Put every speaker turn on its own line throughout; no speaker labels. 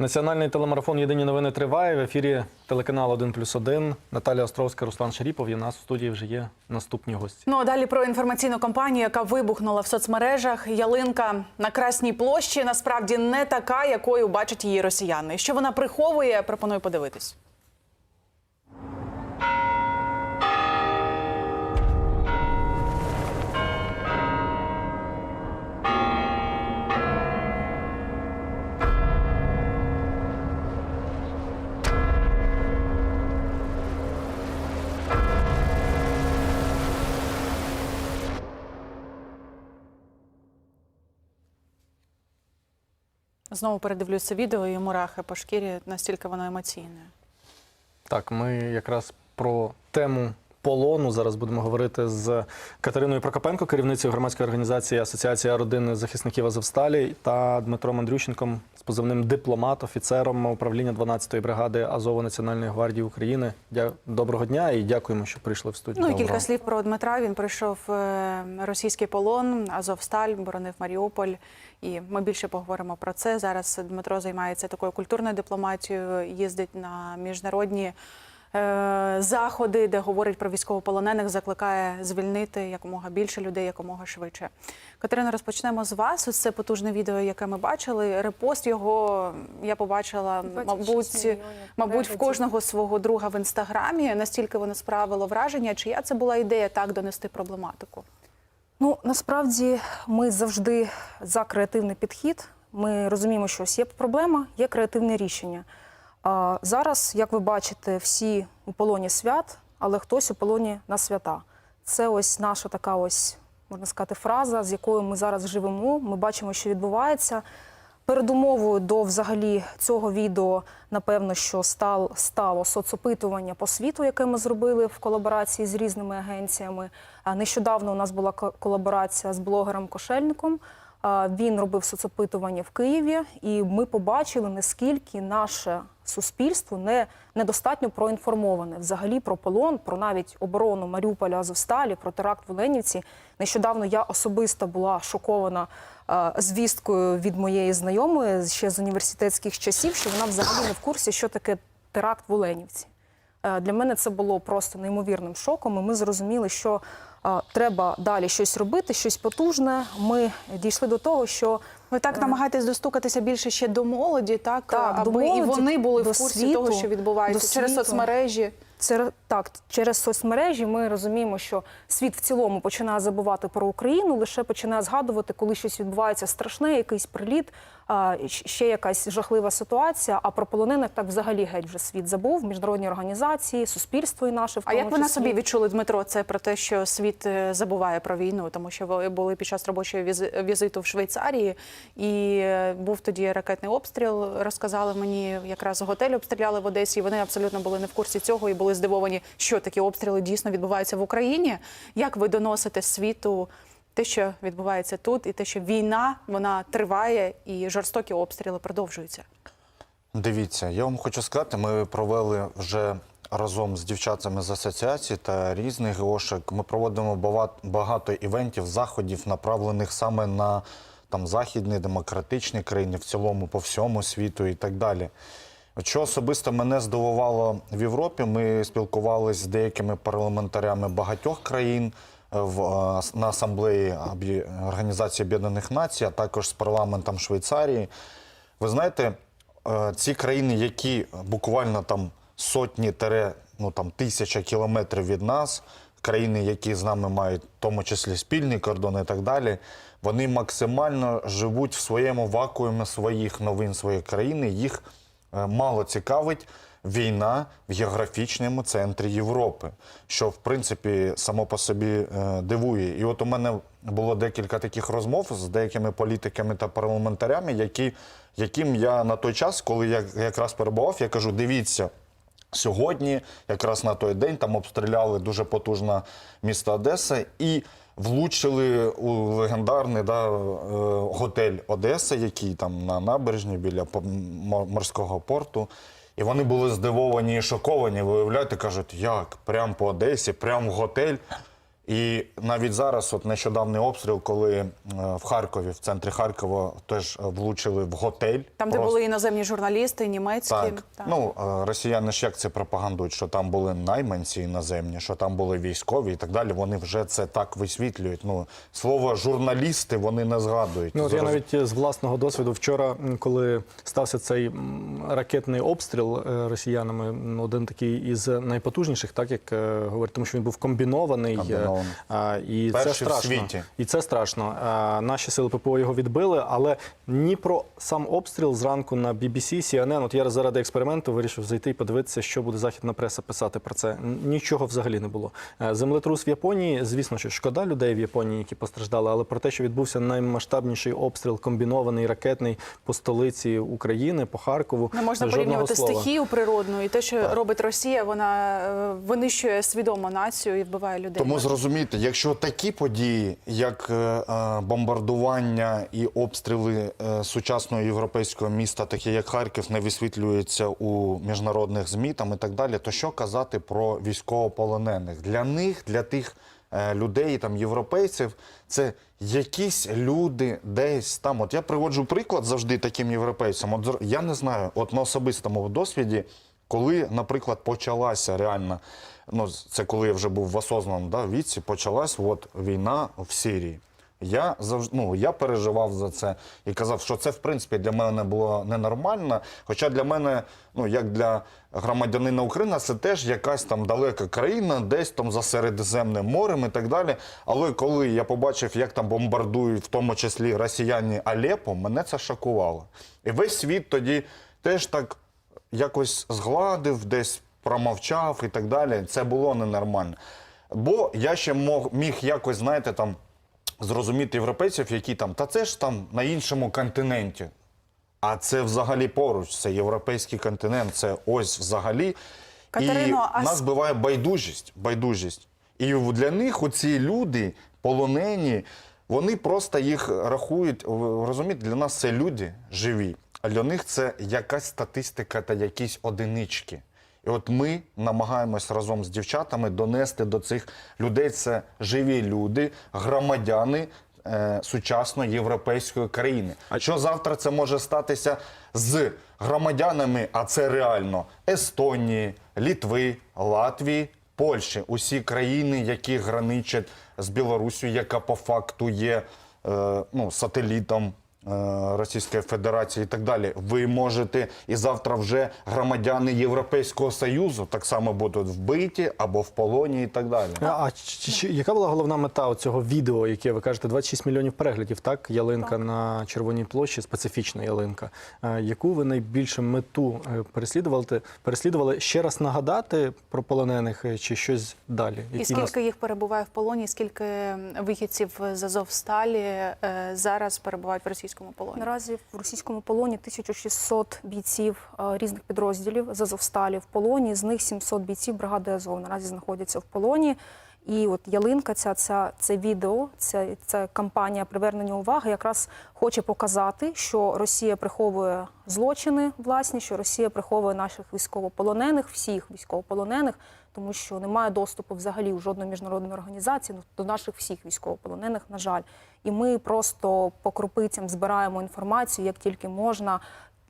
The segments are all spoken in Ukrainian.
Національний телемарафон Єдині новини триває. В ефірі телеканал 1 плюс 1. Наталя Островська, Руслан Шаріпов. І у нас в студії вже є наступні гості.
Ну а далі про інформаційну кампанію, яка вибухнула в соцмережах. Ялинка на Красній площі насправді не така, якою бачать її росіяни. Що вона приховує, пропоную подивитись. Знову передивлюся відео і мурахи по шкірі, настільки воно емоційне.
Так, ми якраз про тему полону зараз будемо говорити з Катериною Прокопенко, керівницею громадської організації Асоціація родини захисників Азовсталі та Дмитром Андрющенком з позивним дипломат, офіцером управління 12-ї бригади Азову Національної гвардії України. Дя- Доброго дня і дякуємо, що прийшли в студію.
Ну і кілька слів про Дмитра. Він пройшов е, російський полон, Азовсталь, боронив Маріуполь. І ми більше поговоримо про це. Зараз Дмитро займається такою культурною дипломатією, їздить на міжнародні е, заходи, де говорить про військовополонених, закликає звільнити якомога більше людей, якомога швидше. Катерина, розпочнемо з вас. Ось це потужне відео, яке ми бачили. Репост його я побачила, мабуть, мабуть, в кожного свого друга в інстаграмі. Настільки воно справило враження, чия це була ідея так донести проблематику?
Ну насправді ми завжди за креативний підхід. Ми розуміємо, що ось є проблема, є креативне рішення. А зараз, як ви бачите, всі у полоні свят, але хтось у полоні на свята. Це ось наша така ось можна сказати фраза, з якою ми зараз живемо. Ми бачимо, що відбувається. Передумовою до взагалі цього відео, напевно, що стал, стало соцопитування по світу, яке ми зробили в колаборації з різними агенціями. Нещодавно у нас була колаборація з блогером Кошельником. Він робив соцопитування в Києві, і ми побачили, наскільки наше суспільство не недостатньо проінформоване взагалі про полон, про навіть оборону Маріуполя Азовсталі, про теракт в Оленівці. Нещодавно я особисто була шокована е, звісткою від моєї знайомої ще з університетських часів, що вона взагалі не в курсі, що таке теракт в Оленівці. Е, Для мене це було просто неймовірним шоком. І ми зрозуміли, що е, треба далі щось робити, щось потужне. Ми дійшли до того, що
Ви так намагаєтесь достукатися більше ще до молоді, так,
Так,
аби
до
і вони були в курсі
світу,
того, що відбувається через соцмережі.
Це так, через соцмережі ми розуміємо, що світ в цілому починає забувати про Україну, лише починає згадувати, коли щось відбувається страшне, якийсь приліт, ще якась жахлива ситуація. А про полонених так взагалі геть вже світ забув. Міжнародні організації, суспільство і наше в
А як ви на собі відчули, Дмитро, це про те, що світ е, забуває про війну, тому що ви були під час робочого візи- візиту в Швейцарії, і е, був тоді ракетний обстріл. Розказали мені, якраз готель обстріляли в Одесі. і Вони абсолютно були не в курсі цього і були здивовані, що такі обстріли дійсно відбуваються в Україні. Як ви доносите світу? Те, що відбувається тут, і те, що війна вона триває, і жорстокі обстріли продовжуються.
Дивіться, я вам хочу сказати, ми провели вже разом з дівчатами з асоціації та різних ГОшек. Ми проводимо багато івентів, заходів, направлених саме на там західні демократичні країни, в цілому по всьому світу і так далі. Що особисто мене здивувало в Європі, ми спілкувалися з деякими парламентарями багатьох країн в, е, на асамблеї Організації Об'єднаних Націй, а також з парламентом Швейцарії. Ви знаєте, е, ці країни, які буквально там сотні ну там тисяча кілометрів від нас, країни, які з нами мають в тому числі спільні кордони і так далі, вони максимально живуть в своєму вакуумі своїх новин своєї країни. Їх е, мало цікавить війна в географічному центрі Європи, що в принципі само по собі е, дивує. І от у мене було декілька таких розмов з деякими політиками та парламентарями, які, яким я на той час, коли я якраз перебував, я кажу: дивіться. Сьогодні, якраз на той день, там обстріляли дуже потужне місто Одеса і влучили у легендарний да, е, готель Одеса, який там на набережні біля морського порту. І вони були здивовані і шоковані. Виявляєте, кажуть, як? Прямо по Одесі, прямо в готель. І навіть зараз, от нещодавний обстріл, коли е, в Харкові, в центрі Харкова, теж е, влучили в готель.
Там, де
Просто-
були іноземні журналісти, німецькі.
так.
Так.
Ну, е, росіяни ж як це пропагандують, що там були найманці іноземні, що там були військові і так далі. Вони вже це так висвітлюють. Ну, слово журналісти вони не згадують.
Ну, от я навіть з власного досвіду вчора, коли стався цей ракетний обстріл росіянами, один такий із найпотужніших, так як говорять, тому що він був комбінований.
Комбінований.
А, І
Перший
це
в
страшно.
світі.
І це страшно. А, Наші сили ППО його відбили, але ні про сам обстріл зранку на BBC, CNN, От я заради експерименту вирішив зайти і подивитися, що буде західна преса писати про це. Нічого взагалі не було. Е, Землетрус в Японії, звісно, що шкода людей в Японії, які постраждали, але про те, що відбувся наймасштабніший обстріл, комбінований ракетний по столиці України, по Харкову.
Не можна порівнювати
слова.
стихію природну і те, що робить Росія, вона е, винищує свідомо націю і вбиває людей.
Тому зрозуміти, якщо такі події, як е, е, бомбардування і обстріли е, сучасного європейського міста, такі як Харків, не висвітлюються у міжнародних змі там і так далі, то що казати про військовополонених? Для них, для тих людей, там європейців, це якісь люди десь там. От я приводжу приклад завжди таким європейцям. От я не знаю, от на особистому досвіді. Коли, наприклад, почалася реально, ну це коли я вже був в осознаному да, віці, почалась от війна в Сирії. Я завжди ну, я переживав за це і казав, що це в принципі для мене було ненормально. Хоча для мене, ну як для громадянина України, це теж якась там далека країна, десь там за Середземним морем і так далі. Але коли я побачив, як там бомбардують, в тому числі росіяни Алепо, мене це шокувало. І весь світ тоді теж так якось згладив, десь промовчав і так далі. Це було ненормально. Бо я ще мог, міг якось, знаєте, там зрозуміти європейців, які там, та це ж там на іншому континенті. А це взагалі поруч, це європейський континент, це ось взагалі.
Катерино, а
і
с-
нас буває байдужість, байдужість. І для них оці люди, полонені, вони просто їх рахують, розумієте, для нас це люди живі, а для них це якась статистика та якісь одинички. І от ми намагаємось разом з дівчатами донести до цих людей. Це живі люди, громадяни е, сучасної європейської країни. А що завтра це може статися з громадянами, а це реально Естонії, Літви, Латвії, Польщі, усі країни, які граничать з Білорусю, яка по факту є е, ну, сателітом Російської Федерації і так далі. Ви можете і завтра вже громадяни Європейського Союзу так само будуть вбиті або в полоні і так далі.
А, а чи- чи- яка була головна мета цього відео, яке ви кажете, 26 мільйонів переглядів, так? Ялинка на Червоній площі, специфічна ялинка. Е, Яку ви найбільше мету е, переслідували? Переслідували ще раз нагадати про полонених е, чи щось далі?
І
Які нас-
скільки їх перебуває в полоні, скільки вихідців з Азовсталі е, зараз перебувають в російському полоні?
Наразі в російському полоні 1600 бійців е, різних підрозділів з Азовсталі в полоні. З них 700 бійців бригади Азов наразі знаходяться в полоні. І от ялинка, ця, ця це відео, ця, ця кампанія привернення уваги якраз хоче показати, що Росія приховує злочини власні, що Росія приховує наших військовополонених, всіх військовополонених, тому що немає доступу взагалі у жодної міжнародної організації ну, до наших всіх військовополонених, на жаль. І ми просто по крупицям збираємо інформацію, як тільки можна.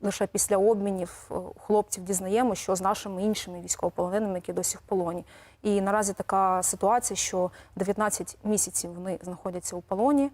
Лише після обмінів е, хлопців дізнаємо, що з нашими іншими військовополоненими, які досі в полоні. І наразі така ситуація, що 19 місяців вони знаходяться у полоні,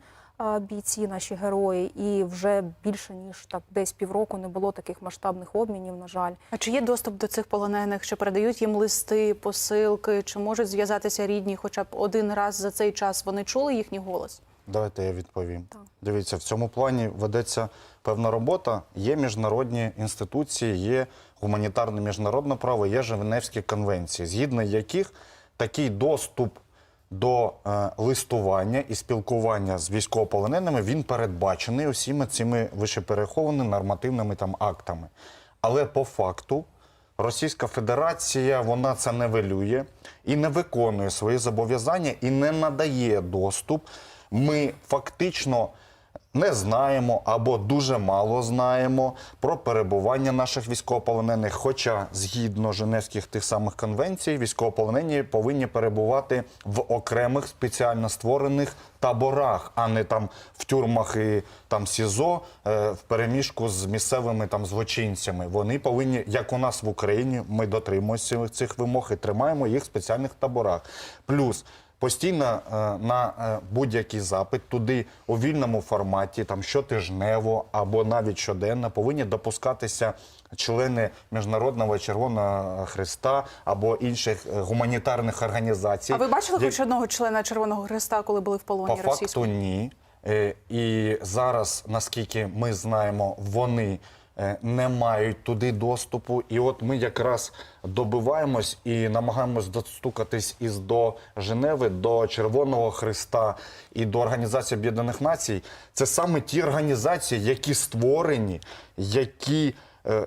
бійці, наші герої, і вже більше ніж так десь півроку не було таких масштабних обмінів. На жаль,
А чи є доступ до цих полонених? Чи передають їм листи, посилки? Чи можуть зв'язатися рідні? Хоча б один раз за цей час вони чули їхній голос?
Давайте я відповім.
Так.
Дивіться, в цьому плані ведеться певна робота. Є міжнародні інституції, є гуманітарне міжнародне право, є Женевські конвенції, згідно яких такий доступ до е, листування і спілкування з військовополоненими він передбачений усіма цими вищеперехованими нормативними там актами. Але по факту Російська Федерація вона це не велює і не виконує свої зобов'язання і не надає доступ. Ми фактично не знаємо або дуже мало знаємо про перебування наших військовополонених. Хоча згідно Женевських тих самих конвенцій, військовополонені повинні перебувати в окремих спеціально створених таборах, а не там в тюрмах і там СІЗО е, в переміжку з місцевими там злочинцями. Вони повинні, як у нас в Україні, ми дотримуємося цих вимог і тримаємо їх в спеціальних таборах. Плюс Постійно е, на е, будь-який запит туди у вільному форматі, там щотижнево або навіть щоденно, повинні допускатися члени Міжнародного Червоного Христа або інших е, гуманітарних організацій.
А ви бачили хоч одного члена Червоного Христа, коли були в полоні
по
російському?
факту ні. І зараз, наскільки ми знаємо, вони не мають туди доступу. І от ми якраз добиваємось і намагаємось достукатись із до Женеви, до Червоного Христа і до Організації Об'єднаних Націй. Це саме ті організації, які створені, які е,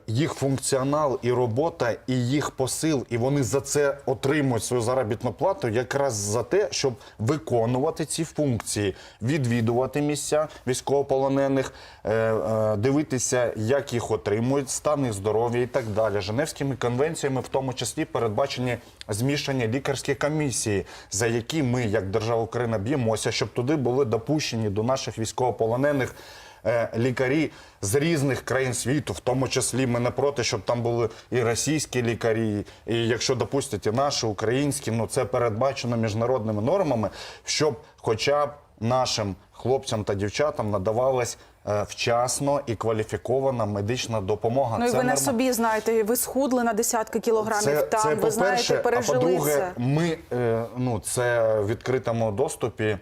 їх функціонал і робота, і їх посил, і вони за це отримують свою заробітну плату, якраз за те, щоб виконувати ці функції, відвідувати місця військовополонених, е, е, дивитися, як їх отримують, стан їх здоров'я і так далі. Женевськими конвенціями, в тому числі, передбачені змішані лікарські комісії, за які ми, як держава Україна, б'ємося, щоб туди були допущені до наших військовополонених е, лікарі з різних країн світу, в тому числі ми не проти, щоб там були і російські лікарі, і якщо допустять і наші українські, ну це передбачено міжнародними нормами, щоб хоча б нашим хлопцям та дівчатам надавалась е, вчасно і кваліфікована медична допомога.
Ну і
Це
ви на
норма-
собі знаєте, ви схудли на десятки кілограмів там. ви знаєте,
а
пережили
по-друге,
це.
ми е, ну це в відкритому доступі.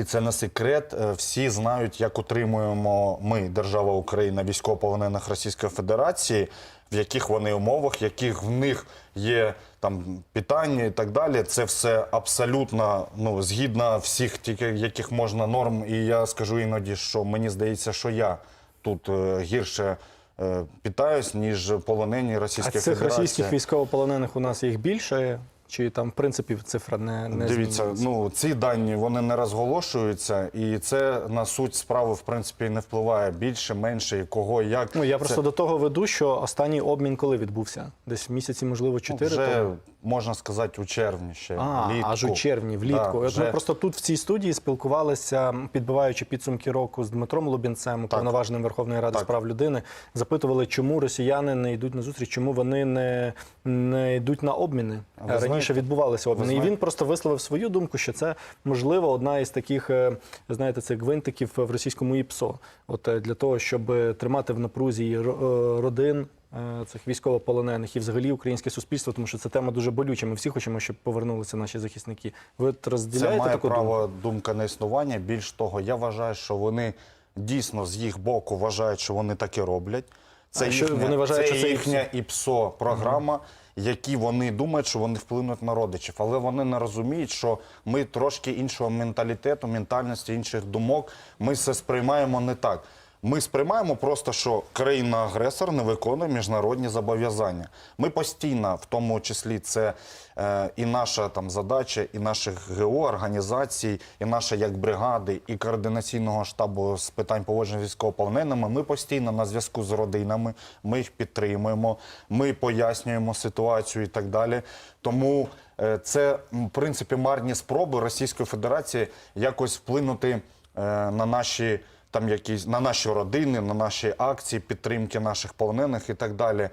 І це не секрет. Е, Всі знають, як утримуємо ми, держава Україна, військовополонених Російської Федерації, в яких вони умовах, яких в них є там питання і так далі. Це все абсолютно ну згідно всіх, тільки яких можна норм. І я скажу іноді, що мені здається, що я тут е, гірше е, питаюсь, ніж полонені
А
Російської
цих
Федерації.
російських військовополонених у нас їх більше, чи там в принципі цифра не, не
Дивіться,
змінюється?
ну ці дані вони не розголошуються, і це на суть справи в принципі не впливає більше, менше, і кого як.
Ну я
Це
просто до того веду, що останній обмін коли відбувся? Десь місяці, можливо, чотири
вже
тому?
Можна сказати у червні ще
А,
влітку.
аж у червні, влітку.
Да, вже...
Ми просто тут в цій студії спілкувалися, підбиваючи підсумки року з Дмитром Лубінцем, уповноваженим Верховної Ради
Так.
з прав людини, запитували, чому росіяни не йдуть на зустріч, чому вони не, не йдуть на обміни.
ви
Раніше
знаєте-
відбувалися обміни. І він просто висловив свою думку, що це можливо одна із таких, е, знаєте, цих гвинтиків в російському ІПСО. От е, для того, щоб е, тримати в напрузі родин. Е, Цих військовополонених і взагалі українське суспільство, тому що це тема дуже болюча. Ми всі хочемо, щоб повернулися наші захисники. Ви от
Це
розділяєте
має
таку думку?
право думка на існування. Більш того, я вважаю, що вони дійсно з їх боку вважають, що вони так і роблять. Це
А що
їхня,
вони вважають,
це
що це
їхня ІПСО програма, які вони думають, що вони вплинуть на родичів, але вони не розуміють, що ми трошки іншого менталітету, ментальності, інших думок. Ми все сприймаємо не так. Ми сприймаємо просто, що країна-агресор не виконує міжнародні зобов'язання. Ми постійно, в тому числі, це е, і наша там задача, і наших ГО організацій, і наша як бригади, і координаційного штабу з питань поводження з військовополоненими. Ми постійно на зв'язку з родинами, ми їх підтримуємо, ми пояснюємо ситуацію і так далі. Тому е, це в принципі марні спроби Російської Федерації якось вплинути е, на наші там якісь на наші родини, на наші акції, підтримки наших полонених і так далі.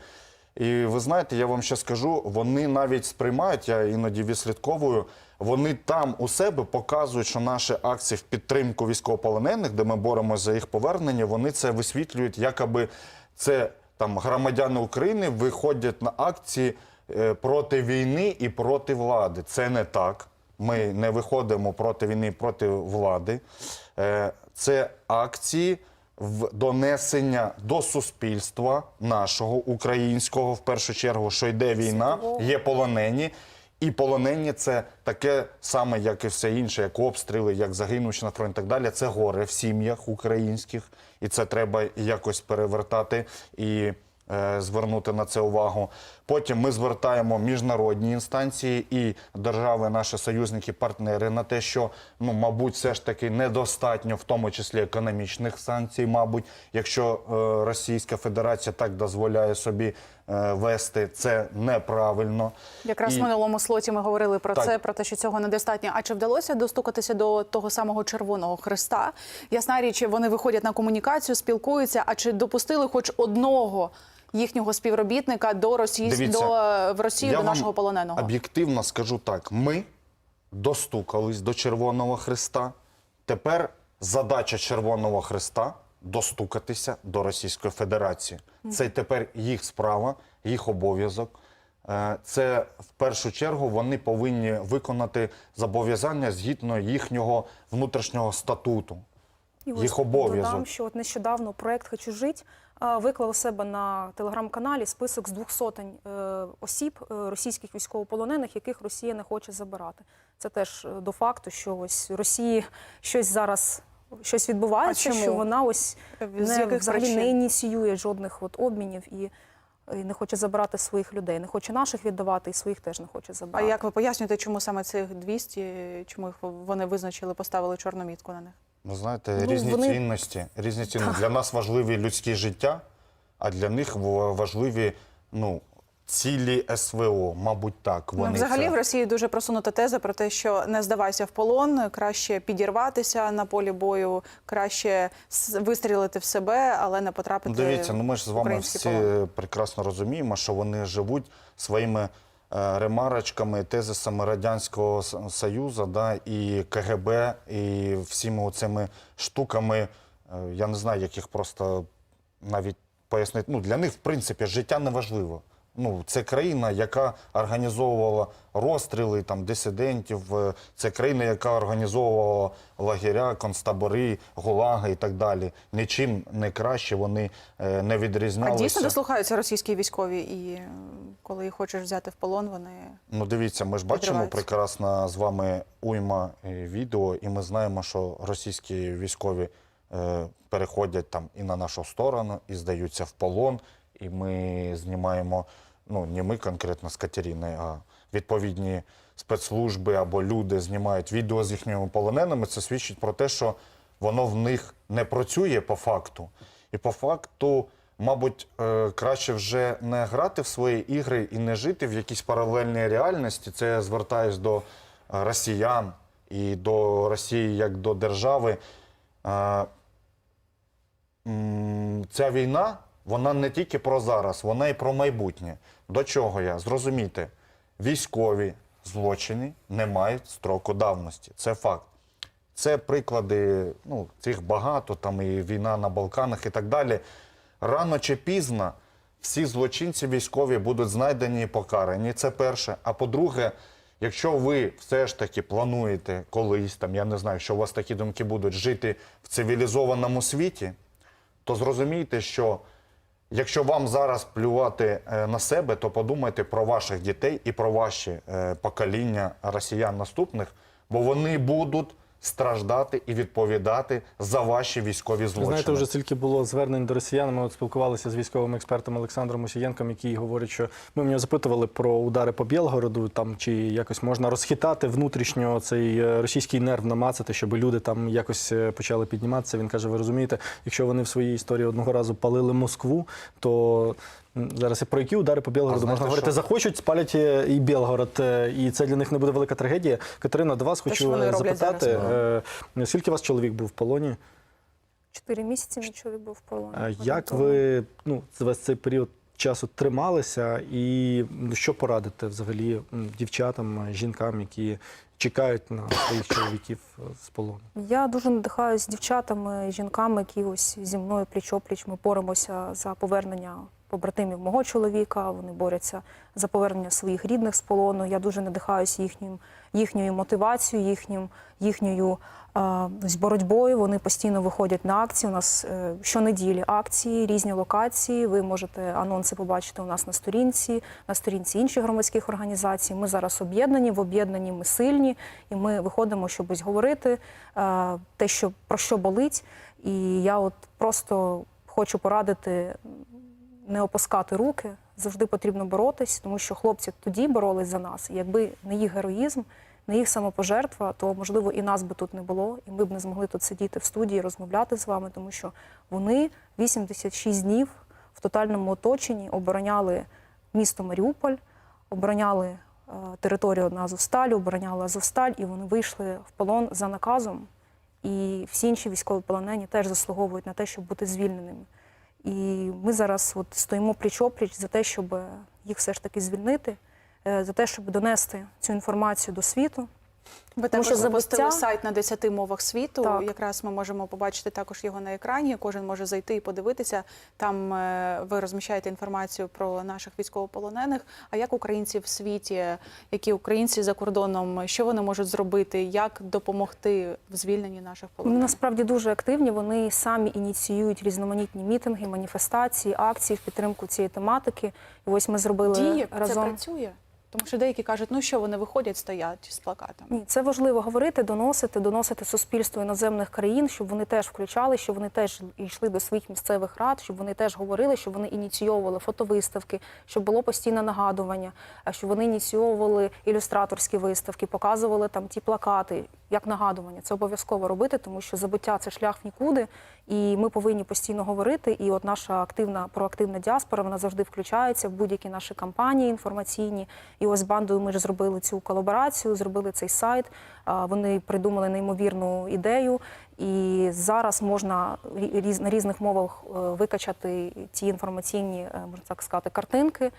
І ви знаєте, я вам ще скажу, вони навіть сприймають, я іноді відслідковую, вони там у себе показують, що наші акції в підтримку військовополонених, де ми боремося за їх повернення, вони це висвітлюють, якоби це там громадяни України виходять на акції е, проти війни і проти влади. Це не так. Ми не виходимо проти війни, і проти влади. Це акції в донесення до суспільства нашого українського, в першу чергу, що йде війна, є полонені. І полонені це таке саме, як і все інше, як обстріли, як загинувши на фронті і так далі. Це горе в сім'ях українських, і це треба якось перевертати і е, звернути на це увагу. Потім ми звертаємо міжнародні інстанції і держави, наші союзники, партнери на те, що ну, мабуть, все ж таки недостатньо, в тому числі економічних санкцій, мабуть, якщо е, Російська Федерація так дозволяє собі е, вести, це неправильно.
Якраз
І-
в минулому слоті ми говорили про
Так.
це, про те, що цього недостатньо. А чи вдалося достукатися до того самого Червоного Христа? Ясна річ, вони виходять на комунікацію, спілкуються. А чи допустили хоч одного їхнього співробітника до Росії
Дивіться,
до е, в Росію
Я
до
вам
нашого полоненого?
Об'єктивно скажу так: ми достукались до Червоного Христа. Тепер задача Червоного Христа достукатися до Російської Федерації. Це тепер їх справа, їх обов'язок. Е, Це в першу чергу вони повинні виконати зобов'язання згідно їхнього внутрішнього статуту.
І
Їх обов'язок.
Додам, що от нещодавно проект Хочу жить виклав у себе на телеграм-каналі список з двох сотень е, осіб е, російських військовополонених, яких Росія не хоче забирати. Це теж е, до факту, що ось Росії щось зараз щось відбувається,
А чому?
що вона ось
З
не, взагалі
причин?
не ініціює жодних от обмінів і, і не хоче забирати своїх людей. Не хоче наших віддавати, і своїх теж не хоче
А як ви пояснюєте, чому саме цих 200, чому їх вони визначили, поставили чорну мітку на них?
Ви знаєте,
Ну,
різні
вони-
цінності. Різні цінності. Для нас важливі людські життя, а для них важливі ну, цілі СВО, мабуть, так. Вони
ну, взагалі
це...
в Росії дуже просунута теза про те, що не здавайся в полон, краще підірватися на полі бою, краще вистрілити в себе, але не потрапити.
Дивіться, ну ми ж з вами всі
полон.
прекрасно розуміємо, що вони живуть своїми ремарочками, тезисами Радянського Союзу, да, і КГБ, і всіми цими штуками. е, Я не знаю, як їх просто навіть пояснити. Ну, для них, в принципі, життя не важливо. Ну, це країна, яка організовувала розстріли там, дисидентів, е, це країна, яка організовувала лагеря, концтабори, гулаги і так далі. Нічим не краще вони е, не
А дійсно дослухаються російські військові, і е, коли їх хочеш взяти в полон, вони
Ну, дивіться, ми ж бачимо прекрасно з вами уйма е, відео, і ми знаємо, що російські військові е, переходять там і на нашу сторону, і здаються в полон. І ми знімаємо, ну не ми конкретно з Катеріною, а відповідні спецслужби або люди знімають відео з їхніми полоненими. Це свідчить про те, що воно в них не працює по факту. І по факту, мабуть, е, краще вже не грати в свої ігри і не жити в якійсь паралельній реальності. Це я звертаюсь до е, росіян і до Росії як до держави. Е, Ця війна, вона не тільки про зараз, вона і про майбутнє. До чого я? Зрозумійте, військові злочини не мають строку давності. Це факт. Це приклади, ну, цих багато, там і війна на Балканах і так далі. Рано чи пізно всі злочинці військові будуть знайдені і покарані. Це перше. А по-друге, якщо ви все ж таки плануєте колись, там, я не знаю, що у вас такі думки будуть, жити в цивілізованому світі, то зрозумійте, що якщо вам зараз плювати е, на себе, то подумайте про ваших дітей і про ваші е, покоління росіян наступних, бо вони будуть страждати і відповідати за ваші військові
Ви
злочини.
знаєте, вже стільки було звернень до росіян. Ми от спілкувалися з військовим експертом Олександром Мусієнком, який говорить, що ми в нього запитували про удари по Білгороду, там чи якось можна розхитати внутрішньо цей е, російський нерв намацати, щоб люди там якось е, почали підніматися. Він каже: ви розумієте, якщо вони в своїй історії одного разу палили Москву, то зараз і про які удари по Білгороду можна говорити?
що?
Захочуть, спалять е, і Білгород, е, і це для них не буде велика трагедія. Катерина, до вас хочу е, запитати,
зараз?
скільки у вас чоловік був в полоні?
Чотири місяці мій чоловік був в полоні.
А Як ви ну, весь цей період часу трималися, і що порадите взагалі дівчатам, жінкам, які чекають на своїх чоловіків з полону?
Я дуже надихаюсь дівчатами жінками, які ось зі мною пліч-опліч. Ми боремося за повернення побратимів мого чоловіка. Вони борються за повернення своїх рідних з полону. Я дуже надихаюсь їхнім, їхньою мотивацією, їхнім, їхньою ось боротьбою. Вони постійно виходять на акції. У нас е, щонеділі акції, різні локації. Ви можете анонси побачити у нас на сторінці, на сторінці інших громадських організацій. Ми зараз об'єднані, в об'єднанні ми сильні, і ми виходимо, щоб ось говорити е, те, що про що болить. І я от просто хочу порадити не опускати руки, завжди потрібно боротись, тому що хлопці тоді боролись за нас. І Якби не їх героїзм, не їх самопожертва, то можливо і нас би тут не було, і ми б не змогли тут сидіти в студії, розмовляти з вами, тому що вони 86 днів в тотальному оточенні обороняли місто Маріуполь, обороняли е, територію на Азовсталі, обороняли Азовсталь, і вони вийшли в полон за наказом. І всі інші військові полонені теж заслуговують на те, щоб бути звільненими. І ми зараз от стоїмо пліч-опліч за те, щоб їх все ж таки звільнити, е, за те, щоб донести цю інформацію до світу.
Ви також
що
запустили
забуття-
сайт на 10 мовах світу.
Так.
Якраз ми можемо побачити також його на екрані. Кожен може зайти і подивитися. Там е, ви розміщаєте інформацію про наших військовополонених. А як українці в світі, які українці за кордоном, що вони можуть зробити, як допомогти в звільненні наших
Вони насправді дуже активні. Вони самі ініціюють різноманітні мітинги, маніфестації, акції в підтримку цієї тематики. І ось ми зробили
Діє це працює, тому що деякі кажуть, ну що вони виходять, стоять з плакатами.
Ні, це важливо говорити, доносити, доносити суспільству іноземних країн, щоб вони теж включали, щоб вони теж йшли до своїх місцевих рад, щоб вони теж говорили, щоб вони ініційовували фотовиставки, щоб було постійне нагадування, щоб вони ініційовували ілюстраторські виставки, показували там ті плакати як нагадування. Це обов'язково робити, тому що забуття це шлях в нікуди, і ми повинні постійно говорити. І от наша активна проактивна діаспора вона завжди включається в будь-які наші кампанії інформаційні. І ось з бандою ми ж зробили цю колаборацію, зробили цей сайт. Вони придумали неймовірну ідею, і зараз можна на різних мовах е, викачати ті інформаційні, е, можна так сказати, картинки.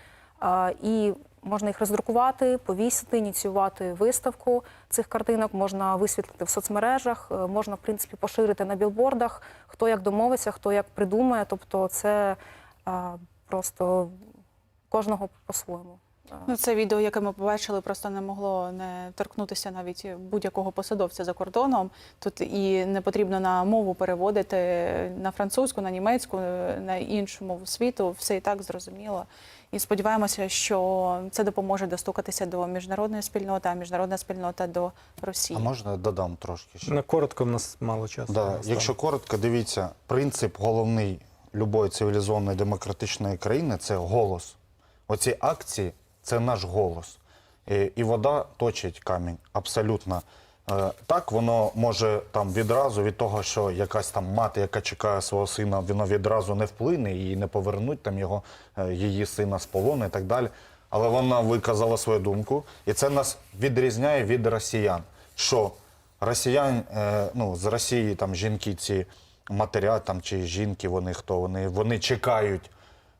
І можна їх роздрукувати, повісити, ініціювати виставку цих картинок, можна висвітлити в соцмережах, е, можна, в принципі, поширити на білбордах, хто як домовиться, хто як придумає. Тобто це просто кожного по-своєму.
Ну, це відео, яке ми побачили, просто не могло не торкнутися навіть будь-якого посадовця за кордоном. Тут і не потрібно на мову переводити на французьку, на німецьку, на іншу мову світу. Все і так зрозуміло. І сподіваємося, що це допоможе достукатися до міжнародної спільноти, а міжнародна спільнота до Росії.
А можна додам трошки ще?
Не коротко, в нас мало часу.
Да, якщо коротко, дивіться, принцип головний любої цивілізованої демократичної країни це голос. Оці акції це наш голос. І, вода точить камінь абсолютно. Е, так, воно може там відразу від того, що якась там мати, яка чекає свого сина, воно відразу не вплине і не повернуть там його, е, її сина з полону і так далі. Але вона виказала свою думку, і це нас відрізняє від росіян. Що росіян, е, ну, з Росії там жінки ці матеря там, чи жінки, вони хто, вони, вони чекають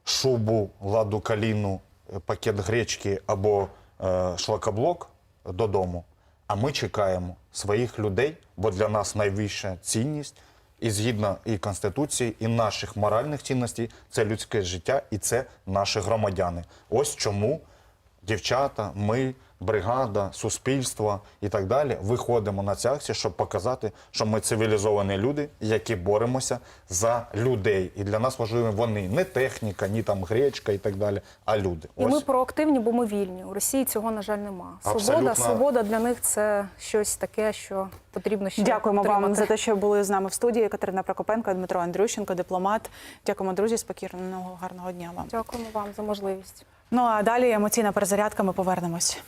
шубу, ладу каліну, пакет гречки або е, шлакоблок додому. А ми чекаємо своїх людей, бо для нас найвища цінність, і згідно і Конституції, і наших моральних цінностей це людське життя і це наші громадяни. Ось чому дівчата, ми, бригада, суспільство і так далі виходимо на ці акції, щоб показати, що ми цивілізовані люди, які боремося за людей. І для нас важливі вони не техніка, ні там гречка і так далі, а люди.
І ми проактивні, бо ми вільні. У Росії цього, на жаль, нема. Свобода,
Абсолютно.
свобода для них це щось таке, що потрібно ще
Дякуємо вам за те, що були з нами в студії. Катерина Прокопенко, Дмитро Андрющенко, дипломат. Дякуємо, друзі. Спокійного гарного дня вам.
Дякуємо вам за можливість.
Ну а далі емоційна перезарядка. Ми повернемось.